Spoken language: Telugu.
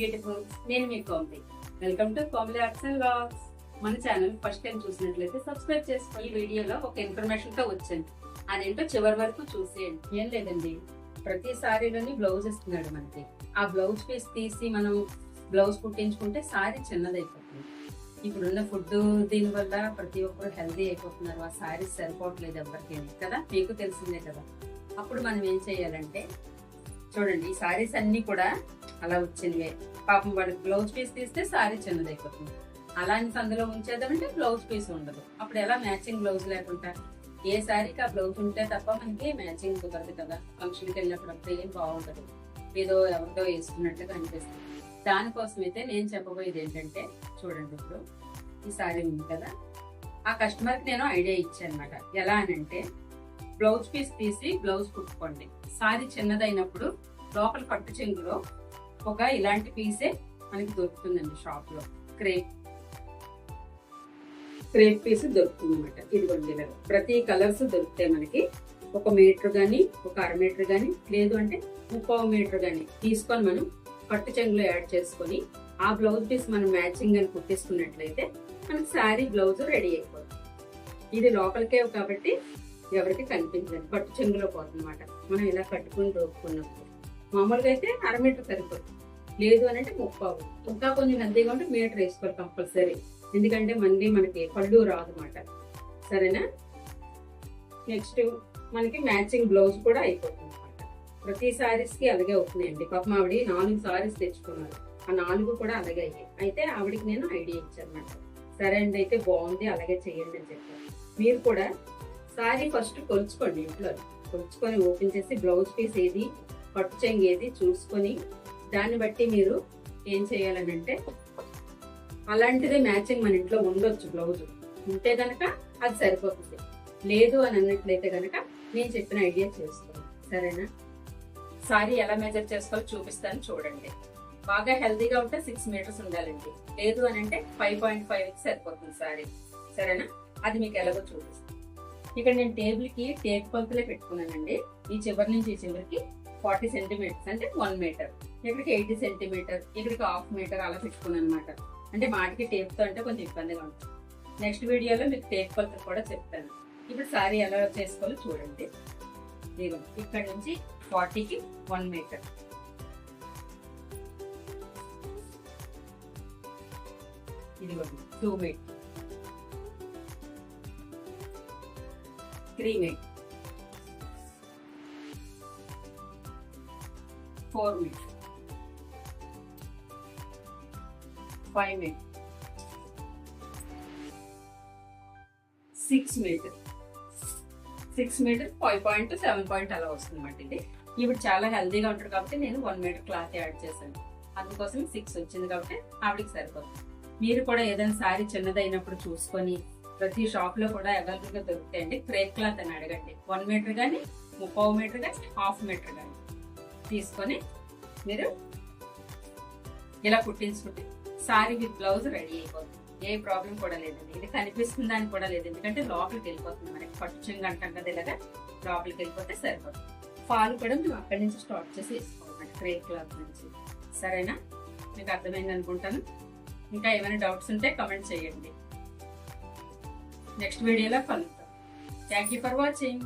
బ్యూటిఫుల్ నేను మీ Komali welcome to Komali arts and blogs మన ఛానల్ ఫస్ట్ టైం చూసినట్లయితే సబ్స్క్రైబ్ చేసుకో ఈ వీడియోలో ఒక ఇన్ఫర్మేషన్తో వచ్చాను. అదేంటో చివరి వరకు చూసేయండి. ఏం లేదండి. ప్రతి సారీలోని బ్లౌజ్ ఇస్తున్నాడు మనకి. ఆ బ్లౌజ్ పీస్ తీసి మనం బ్లౌజ్ కుట్టించుకుంటే సారీ చిన్నదైపోతుంది. ఇప్పుడున్న ఫుడ్ దీని వల్ల ప్రతి ఒక్కరు హెల్దీ అయిపోతున్నారు. ఆ సారీస్ సరిపోవట్లేదు ఎవరికి కదా? మీకు తెలిసిందే కదా. అప్పుడు మనం ఏం చేయాలంటే చూడండి ఈ సారీస్ అన్నీ కూడా అలా వచ్చింది. పాపం వాడికి బ్లౌజ్ పీస్ తీస్తే సారీ చిన్నదైపోతుంది. అలాంటి అందులో ఉంచేదామంటే బ్లౌజ్ పీస్ ఉండదు. అప్పుడు ఎలా మ్యాచింగ్ బ్లౌజ్ లేకుండా? ఏ సారీకి ఆ బ్లౌజ్ ఉంటే తప్ప మనకి మ్యాచింగ్ కుదరదు కదా. ఫంక్షన్కి వెళ్ళినప్పుడు అప్పుడు ఏం బాగుండదు. ఏదో ఎవరితో వేసుకున్నట్టుగా అనిపిస్తుంది దానికోసం అయితే నేను చెప్పబోయేది ఏంటంటే చూడండి ఇప్పుడు ఈ సారీ ఉంది కదా. ఆ కస్టమర్కి నేను ఐడియా ఇచ్చాను అనమాట ఎలా అనంటే బ్లౌజ్ పీస్ తీసి బ్లౌజ్ కుట్టుకోండి. సారీ చిన్నదైనప్పుడు లోపల పట్టు చెంగులో ఒక ఇలాంటి పీసే మనకి దొరుకుతుందండి షాప్లో క్రేప్. క్రేప్ పీస్ దొరుకుతుంది అనమాట ఇదిగోండి ఇలా. ప్రతి కలర్స్ దొరుకుతాయి మనకి. ఒక మీటర్ కానీ ఒక అర మీటర్ కానీ లేదు అంటే ముప్పావు మీటర్ కానీ తీసుకొని మనం పట్టు చెంగులో యాడ్ చేసుకొని ఆ బ్లౌజ్ పీస్ మనం మ్యాచింగ్ అని కుట్టేసుకున్నట్లయితే మనకి శారీ బ్లౌజ్ రెడీ అయిపోతుంది. ఇది లోపలికే కాబట్టి ఎవరికి కనిపించదు. పట్టు చెంగులో పోతుందన్నమాట. మనం ఇలా కట్టుకుని దొరుకుతున్నప్పుడు మామూలుగా అయితే అర మీటర్ సరిపోతుంది. లేదు అని అంటే ముప్పావు. ఇంకా కొంచెం హెల్తీగా ఉంటే మీటర్ వేసుకోవాలి కంపల్సరీ. ఎందుకంటే మళ్ళీ మనకి పళ్ళు రాదు అనమాట సరేనా? నెక్స్ట్ మనకి మ్యాచింగ్ బ్లౌజ్ కూడా అయిపోతుంది అనమాట ప్రతి శారీస్కి అలాగే అవుతున్నాయండి. పాపం ఆవిడ నాలుగు సారీస్ తెచ్చుకున్నారు. ఆ నాలుగు కూడా అలాగే అయ్యాయి. అయితే ఆవిడకి నేను ఐడియా ఇచ్చాను అనమాట సరే అండి అయితే బాగుంది అలాగే చేయండి అని చెప్పాను మీరు కూడా సారీ ఫస్ట్ కొలుచుకోండి ఇంట్లో. కొలుచుకొని ఓపెన్ చేసి బ్లౌజ్ పీస్ ఏది పట్టు చెంగేది చూసుకొని దాన్ని బట్టి మీరు ఏం చేయాలని అంటే మ్యాచింగ్ మన ఇంట్లో ఉండొచ్చు బ్లౌజ్. ఉంటే గనక అది సరిపోతుంది. లేదు అని అన్నట్లయితే గనక నేను చెప్పిన ఐడియా చేసుకోండి. సరేనా? సారీ ఎలా మెజర్ చేసుకోవాలో చూపిస్తాను చూడండి. బాగా హెల్దీగా ఉంటే సిక్స్ మీటర్స్ ఉండాలండి. లేదు అని అంటే ఫైవ్ పాయింట్ ఫైవ్ సరిపోతుంది సారీ. సరేనా? అది మీకు ఎలాగో చూపిస్తాను. ఇక్కడ నేను టేబుల్కి టేక్ పంపులే పెట్టుకున్నానండి. ఈ చివరి నుంచి ఈ చివరికి ఫార్టీ సెంటీమీటర్స్ అంటే వన్ మీటర్. ఇక్కడికి ఎయిటీ సెంటీమీటర్ ఇక్కడికి హాఫ్ మీటర్ అలా పెట్టుకున్నాను అనమాట అంటే మాటికి టేప్తో అంటే కొంచెం ఇబ్బందిగా ఉంటుంది. నెక్స్ట్ వీడియోలో మీకు టేప్ కొలత కూడా చెప్తాను. ఇప్పుడు సారీ ఎలా చేసుకోవాలో చూడండి. ఇదిగో ఇక్కడ నుంచి ఫార్టీకి వన్ మీటర్. ఇదిగోండి two metre. Three metre. Four metre five metre six metre six metre five point seven point అలా వస్తుంది అన్నమాట ఇది. ఇప్పుడు చాలా హెల్దీగా ఉంటాడు కాబట్టి నేను వన్ మీటర్ క్లాత్ యాడ్ చేశాను. అందుకోసం సిక్స్ వచ్చింది కాబట్టి ఆవిడకి సరిపోతుంది. మీరు కూడా ఏదైనా సారీ చిన్నదైనప్పుడు చూసుకొని ప్రతి షాప్లో కూడా అవైలబుల్గా దొరుకుతాయండి. క్రేప్ క్లాత్ అని అడగండి. వన్ మీటర్ కానీ ముప్పై మీటర్ కానీ హాఫ్ మీటర్ కానీ తీసుకొని మీరు ఇలా కుట్టించుకుంటే సారీ విత్ బ్లౌజ్ రెడీ అయిపోతుంది. ఏ ప్రాబ్లం కూడా లేదండి. ఇది కనిపిస్తుందా అని కూడా లేదు. ఎందుకంటే లోపలికి వెళ్ళిపోతుంది. మనకి పట్టు చెంగు అంటాం కదా ఇలాగా లోపలికి వెళ్ళిపోతే సరిపోతుంది. ఫాల్ కూడా మేము అక్కడి నుంచి స్టార్ట్ చేసి వేసుకోవాలి క్రే క్లాత్ నుంచి. సరేనా? మీకు అర్థమైంది అనుకుంటాను. ఇంకా ఏమైనా డౌట్స్ ఉంటే కమెంట్ చేయండి. నెక్స్ట్ వీడియోలో కలుగుతాం థ్యాంక్ యూ ఫర్ వాచింగ్